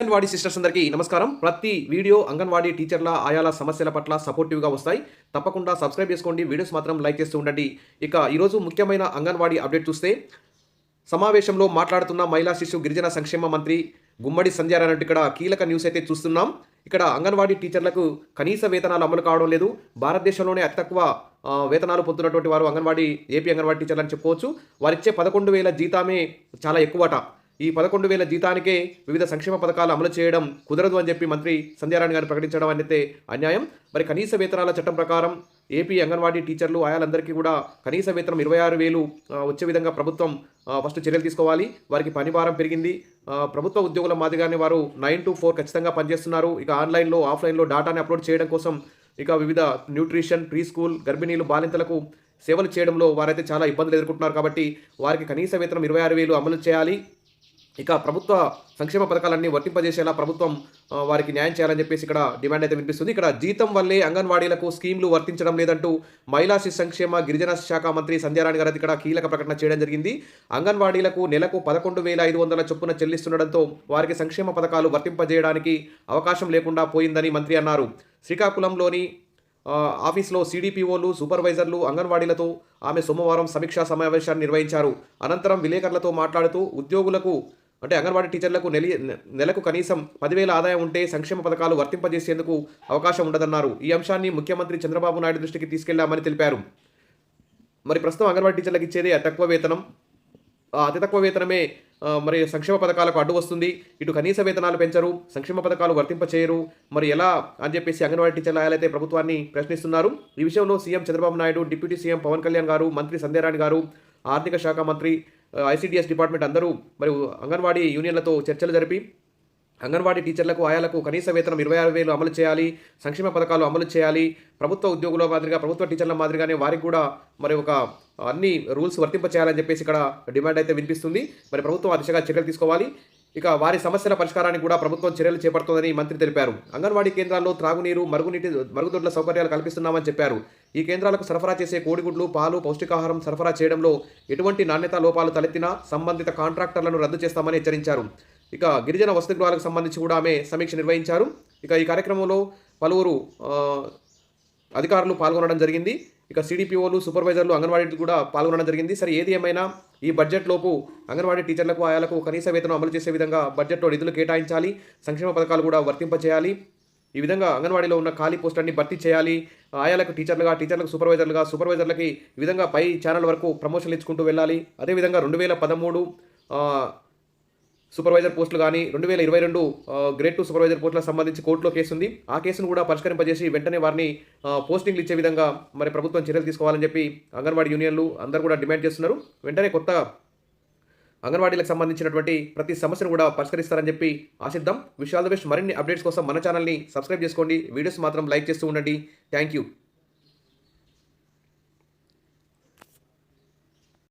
Anganwadi sisters అందరికీ నమస్కారం. ప్రతి వీడియో అంగన్వాడీ టీచర్ల ఆయాల సమస్యల పట్ల సపోర్టివ్గా వస్తాయి. తప్పకుండా సబ్స్క్రైబ్ చేసుకోండి. వీడియోస్ మాత్రం లైక్ చేస్తూ ఉండండి. ఇక ఈరోజు ముఖ్యమైన అంగన్వాడీ అప్డేట్ చూస్తే సమావేశంలో మాట్లాడుతున్న మహిళా శిశు గిరిజన సంక్షేమ మంత్రి గుమ్మడి సంధ్యారాయణ ఇక్కడ కీలక న్యూస్ అయితే చూస్తున్నాం. ఇక్కడ అంగన్వాడీ టీచర్లకు కనీస వేతనాలు అమలు కావడం లేదు. భారతదేశంలోనే అతి తక్కువ వేతనాలు పొందుతున్నటువంటి వారు అంగన్వాడీ ఏపీ అంగన్వాడీ టీచర్లు అని చెప్పుకోవచ్చు. వారిచ్చే పదకొండు వేల జీతమే చాలా ఎక్కువట. ఈ పదకొండు వేల జీతానికే వివిధ సంక్షేమ పథకాలు అమలు చేయడం కుదరదు అని చెప్పి మంత్రి సంధ్యారాణి గారు ప్రకటించడం అనేది అన్యాయం. మరి కనీస వేతనాల చట్టం ప్రకారం ఏపీ అంగన్వాడీ టీచర్లు ఆయాలందరికీ కూడా కనీస వేతనం ఇరవై ఆరు వేలు వచ్చే విధంగా ప్రభుత్వం ఫస్ట్ చర్యలు తీసుకోవాలి. వారికి పని భారం పెరిగింది. ప్రభుత్వ ఉద్యోగుల మాదిరిగానే వారు నైన్ టు ఫోర్ ఖచ్చితంగా పనిచేస్తున్నారు. ఇక ఆన్లైన్లో ఆఫ్లైన్లో డాటాని అప్లోడ్ చేయడం కోసం ఇక వివిధ న్యూట్రిషన్ ప్రీ స్కూల్ గర్భిణీలు బాలింతలకు సేవలు చేయడంలో వారైతే చాలా ఇబ్బందులు ఎదుర్కొంటున్నారు. కాబట్టి వారికి కనీస వేతనం ఇరవై ఆరు వేలు అమలు చేయాలి. ఇక ప్రభుత్వ సంక్షేమ పథకాలన్నీ వర్తింపజేసేలా ప్రభుత్వం వారికి న్యాయం చేయాలని చెప్పేసి ఇక్కడ డిమాండ్ అయితే వినిపిస్తుంది. ఇక్కడ జీతం వల్లే అంగన్వాడీలకు స్కీమ్లు వర్తించడం లేదంటూ మహిళా శిశు సంక్షేమ గిరిజన శాఖ మంత్రి సంధ్యారాణి గారు ఇక్కడ కీలక ప్రకటన చేయడం జరిగింది. అంగన్వాడీలకు నెలకు పదకొండు వేల ఐదు వందల చొప్పున చెల్లిస్తుండడంతో వారికి సంక్షేమ పథకాలు వర్తింపజేయడానికి అవకాశం లేకుండా పోయిందని మంత్రి అన్నారు. శ్రీకాకుళంలోని ఆఫీస్లో సిడిపిఓలు సూపర్వైజర్లు అంగన్వాడీలతో ఆమె సోమవారం సమీక్షా సమావేశాన్ని నిర్వహించారు. అనంతరం విలేకరులతో మాట్లాడుతూ ఉద్యోగులకు అంటే అంగన్వాడీ టీచర్లకు నెల నెలకు కనీసం పదివేల ఆదాయం ఉంటే సంక్షేమ పథకాలు వర్తింపజేసేందుకు అవకాశం ఉండదన్నారు. ఈ అంశాన్ని ముఖ్యమంత్రి చంద్రబాబు నాయుడు దృష్టికి తీసుకెళ్ళామని తెలిపారు. మరి ప్రస్తుతం అంగన్వాడీ టీచర్లకు ఇచ్చేది అతి తక్కువ వేతనం. అతి తక్కువ వేతనమే మరి సంక్షేమ పథకాలకు అడ్డు వస్తుంది. ఇటు కనీస వేతనాలు పెంచరు సంక్షేమ పథకాలు వర్తింపచేయరు. మరి ఎలా అని చెప్పేసి అంగన్వాడీ టీచర్లు ఆయాలైతే ప్రభుత్వాన్ని ప్రశ్నిస్తున్నారు. ఈ విషయంలో CM Chandrababu Naidu deputy CM Pawan Kalyan గారు మంత్రి సంధ్యారాణి గారు ఆర్థిక శాఖ మంత్రి ఐసీడీఎస్ డిపార్ట్మెంట్ అందరూ మరియు అంగన్వాడీ యూనియన్లతో చర్చలు జరిపి అంగన్వాడీ టీచర్లకు ఆయాలకు కనీస వేతనం ఇరవై ఆరు వేలు అమలు చేయాలి సంక్షేమ పథకాలు అమలు చేయాలి ప్రభుత్వ ఉద్యోగుల మాదిరిగా ప్రభుత్వ టీచర్ల మాదిరిగానే వారికి కూడా మరి ఒక అన్ని రూల్స్ వర్తింప చేయాలని చెప్పేసి ఇక్కడ డిమాండ్ అయితే వినిపిస్తుంది. మరి ప్రభుత్వం ఆ దిశగా చర్యలు తీసుకోవాలి. ఇక వారి సమస్యల పరిష్కారానికి కూడా ప్రభుత్వం చర్యలు చేపడుతోందని మంత్రి తెలిపారు. అంగన్వాడీ కేంద్రాల్లో త్రాగునీరు మరుగునీటి మరుగుదొడ్ల సౌకర్యాలు కల్పిస్తున్నామని చెప్పారు. ఈ కేంద్రాలకు సరఫరా చేసే కోడిగుడ్లు పాలు పౌష్టికాహారం సరఫరా చేయడంలో ఎటువంటి నాణ్యత లోపాలు తలెత్తినా సంబంధిత కాంట్రాక్టర్లను రద్దు చేస్తామని హెచ్చరించారు. ఇక గిరిజన వసతి గృహాలకు సంబంధించి కూడా ఆమె సమీక్ష నిర్వహించారు. ఇక ఈ కార్యక్రమంలో పలువురు అధికారులు పాల్గొనడం జరిగింది. ఇక సిడిపిఓలు సూపర్వైజర్లు అంగన్వాడీ కూడా పాల్గొనడం జరిగింది. సరే ఏది ఏమైనా ఈ బడ్జెట్ లోపు అంగన్వాడీ టీచర్లకు ఆయాలకు కనీస వేతనం అమలు చేసే విధంగా బడ్జెట్లో నిధులు కేటాయించాలి. సంక్షేమ పథకాలు కూడా వర్తింపచేయాలి. ఈ విధంగా అంగన్వాడీలో ఉన్న ఖాళీ పోస్టులన్నీ భర్తీ చేయాలి. ఆయాలకు టీచర్లుగా టీచర్లకు సూపర్వైజర్లుగా సూపర్వైజర్లకి ఈ విధంగా పై ఛానల్ వరకు ప్రమోషన్లు ఇచ్చుకుంటూ వెళ్ళాలి. అదేవిధంగా రెండు వేల పదమూడు సూపర్వైజర్ పోస్టులు కానీ రెండు వేల ఇరవై రెండు గ్రేడ్ టూ సూపర్వైజర్ పోస్టులకు సంబంధించి కోర్టులో కేసు ఉంది. ఆ కేసును కూడా పరిష్కరింపజేసి వెంటనే వారిని పోస్టింగ్లు ఇచ్చే విధంగా మరి ప్రభుత్వం చర్యలు తీసుకోవాలని చెప్పి అంగన్వాడీ యూనియన్లు అందరూ కూడా డిమాండ్ చేస్తున్నారు. వెంటనే కొత్త అంగన్వాడీలకు సంబంధించినటువంటి ప్రతి సమస్యను కూడా పరిష్కరిస్తారని చెప్పి ఆశిద్దాం. విషయాల బెస్ట్ మరిన్ని అప్డేట్స్ కోసం మన ఛానల్ని సబ్స్క్రైబ్ చేసుకోండి. వీడియోస్ మాత్రం లైక్ చేస్తూ ఉండండి. Thank you.